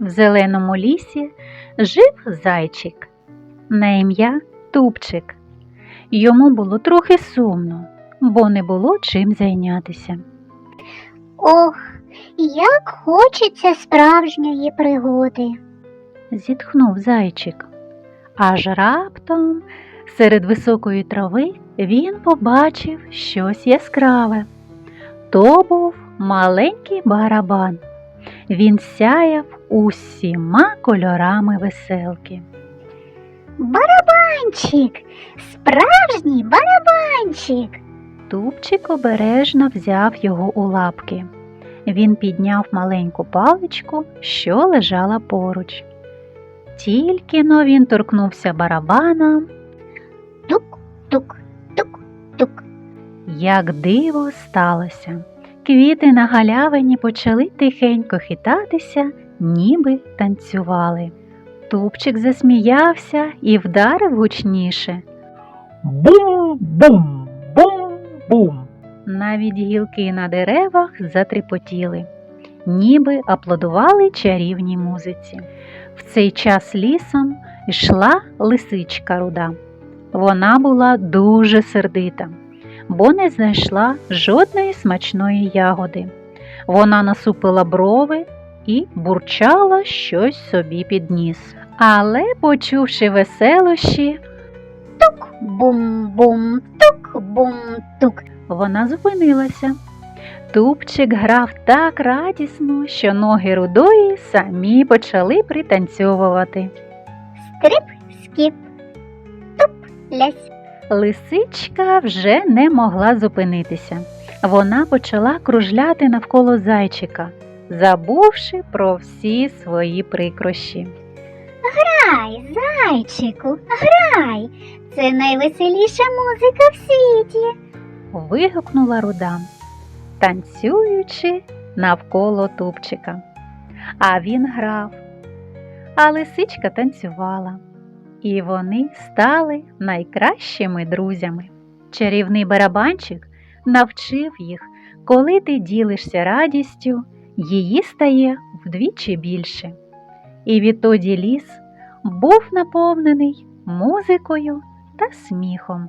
В зеленому лісі жив зайчик на ім'я Тупчик. Йому було трохи сумно, бо не було чим зайнятися. Ох, як хочеться справжньої пригоди. Зітхнув зайчик. Аж раптом серед високої трави він побачив щось яскраве. То був маленький барабан. Він сяяв усіма кольорами веселки. Барабанчик, справжній барабанчик. Тупчик обережно взяв його у лапки. Він підняв маленьку паличку, що лежала поруч. Тільки но він торкнувся барабана, Тук, тук, тук, тук. як диво сталося. Квіти на галявині почали тихенько хитатися, ніби танцювали. Тупчик засміявся і вдарив гучніше. Бум-бум, бум-бум. Навіть гілки на деревах затріпотіли, ніби аплодували чарівній музиці. В цей час лісом йшла лисичка руда. Вона була дуже сердита, бо не знайшла жодної смачної ягоди. Вона насупила брови і бурчала щось собі під ніс. Але, почувши веселощі, Тук, бум-бум, тук, бум-тук. вона зупинилася. Тупчик грав так радісно, що ноги рудої самі почали пританцьовувати. Стрип, скіп, туп, лясь. Лисичка вже не могла зупинитися. Вона почала кружляти навколо зайчика, забувши про всі свої прикрощі. Грай, зайчику, грай. Це найвеселіша музика в світі. вигукнула руда, танцюючи навколо тупчика. А він грав, а лисичка танцювала, і вони стали найкращими друзями. Чарівний барабанчик навчив їх, коли ти ділишся радістю, її стає вдвічі більше. І відтоді ліс був наповнений музикою та сміхом.